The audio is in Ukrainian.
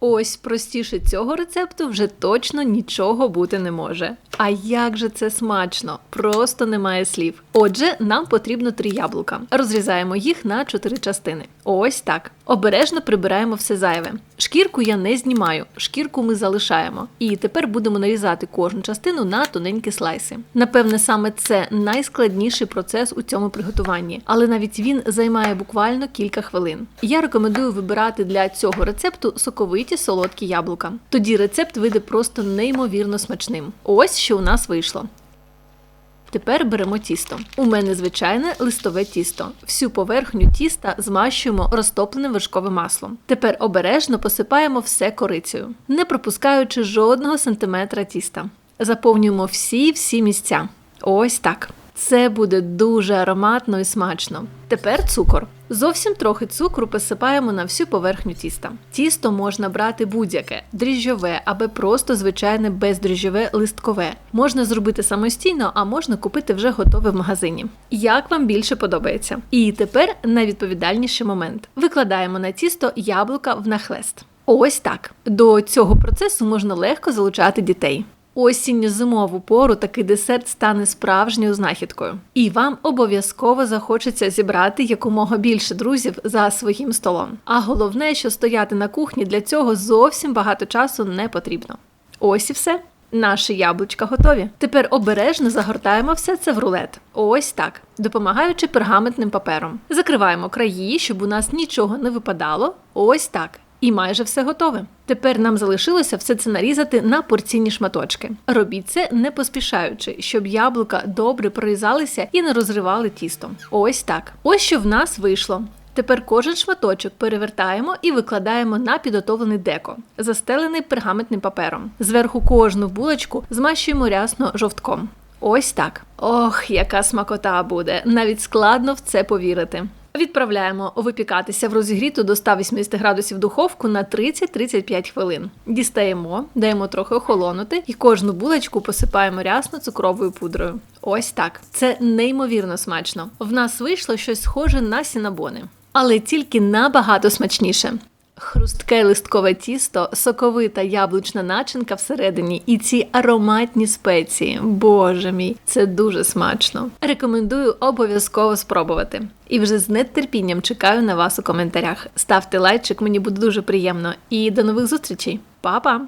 Ось простіше цього рецепту вже точно нічого бути не може. А як же це смачно! Просто немає слів. Отже, нам потрібно три яблука. Розрізаємо їх на чотири частини. Ось так. Обережно прибираємо все зайве. Шкірку я не знімаю, шкірку ми залишаємо. І тепер будемо нарізати кожну частину на тоненькі слайси. Напевне, саме це найскладніший процес у цьому приготуванні, але навіть він займає буквально кілька хвилин. Я рекомендую вибирати для цього рецепту соковиті солодкі яблука. Тоді рецепт вийде просто неймовірно смачним. Ось що у нас вийшло. Тепер беремо тісто. У мене звичайне листове тісто. Всю поверхню тіста змащуємо розтопленим вершковим маслом. Тепер обережно посипаємо все корицею, не пропускаючи жодного сантиметра тіста. Заповнюємо всі всі місця. Ось так. Це буде дуже ароматно і смачно. Тепер цукор. Зовсім трохи цукру посипаємо на всю поверхню тіста. Тісто можна брати будь-яке дріжджове або просто звичайне бездріжджове листкове. Можна зробити самостійно, а можна купити вже готове в магазині. Як вам більше подобається? І тепер найвідповідальніший момент: викладаємо на тісто яблука в нахлест. Ось так. До цього процесу можна легко залучати дітей. Осінньо-зимову пору такий десерт стане справжньою знахідкою, і вам обов'язково захочеться зібрати якомога більше друзів за своїм столом. А головне, що стояти на кухні для цього зовсім багато часу не потрібно. Ось і все. Наші яблучка готові. Тепер обережно загортаємо все це в рулет. Ось так, допомагаючи пергаментним папером. Закриваємо краї, щоб у нас нічого не випадало. Ось так. І майже все готове. Тепер нам залишилося все це нарізати на порційні шматочки. Робіть це не поспішаючи, щоб яблука добре прорізалися і не розривали тісто. Ось так. Ось що в нас вийшло. Тепер кожен шматочок перевертаємо і викладаємо на підготовлений деко, застелений пергаментним папером. Зверху кожну булочку змащуємо рясно жовтком. Ось так. Ох, яка смакота буде! Навіть складно в це повірити. Відправляємо випікатися в розігріту до 180 градусів духовку на 30-35 хвилин. Дістаємо, даємо трохи охолонути і кожну булочку посипаємо рясно цукровою пудрою. Ось так. Це неймовірно смачно. В нас вийшло щось схоже на сінабони, але тільки набагато смачніше. Хрустке листкове тісто, соковита яблучна начинка всередині і ці ароматні спеції. Боже мій, це дуже смачно. Рекомендую обов'язково спробувати. І вже з нетерпінням чекаю на вас у коментарях. Ставте лайчик, мені буде дуже приємно. І до нових зустрічей. Па-па!